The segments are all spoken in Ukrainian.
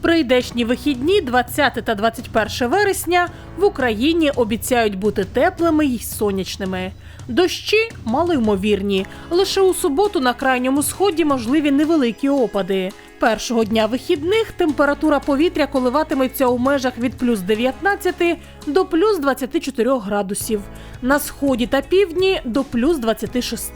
прийдешні вихідні, 20 та 21 вересня, в Україні обіцяють бути теплими й сонячними. Дощі малоймовірні. Лише у суботу на крайньому сході можливі невеликі опади. Першого дня вихідних температура повітря коливатиметься у межах від плюс 19 до плюс 24 градусів. На сході та півдні до плюс 26.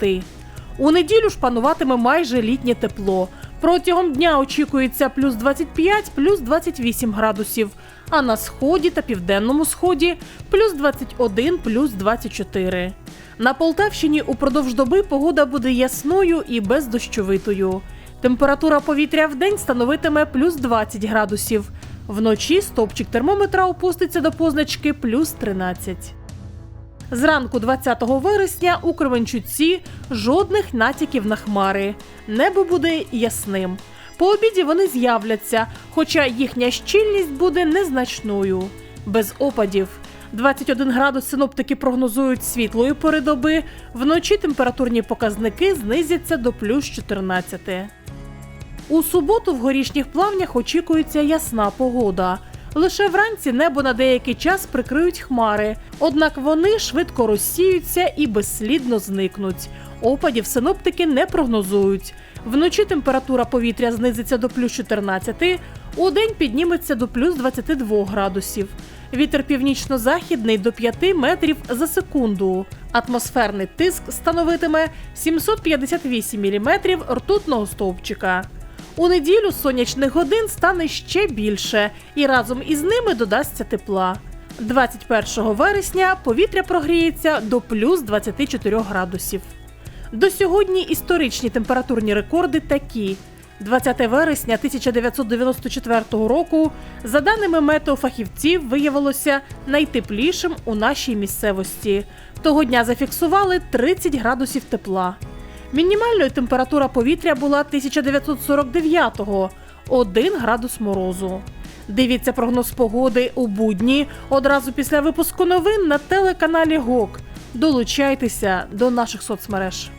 У неділю ж пануватиме майже літнє тепло. Протягом дня очікується плюс 25, плюс 28 градусів, а на сході та південному сході плюс 21, плюс 24. На Полтавщині упродовж доби погода буде ясною і бездощовитою. Температура повітря в день становитиме плюс 20 градусів. Вночі стопчик термометра опуститься до позначки плюс 13. Зранку 20 вересня у Кременчуці жодних натяків на хмари. Небо буде ясним. По обіді вони з'являться, хоча їхня щільність буде незначною. Без опадів. 21 градус синоптики прогнозують світлої пори доби. Вночі температурні показники знизяться до плюс 14. У суботу в горішніх плавнях очікується ясна погода. Лише вранці небо на деякий час прикриють хмари, однак вони швидко розсіються і безслідно зникнуть. Опадів синоптики не прогнозують. Вночі температура повітря знизиться до плюс 14, у день підніметься до плюс 22 градусів. Вітер північно-західний до 5 метрів за секунду. Атмосферний тиск становитиме 758 міліметрів ртутного стовпчика. У неділю сонячних годин стане ще більше, і разом із ними додасться тепла. 21 вересня повітря прогріється до плюс 24 градусів. До сьогодні історичні температурні рекорди такі. 20 вересня 1994 року, за даними метеофахівців, виявилося найтеплішим у нашій місцевості. Того дня зафіксували 30 градусів тепла. Мінімальною температура повітря була 1949-го – 1 градус морозу. Дивіться прогноз погоди у будні одразу після випуску новин на телеканалі ГОК. Долучайтеся до наших соцмереж.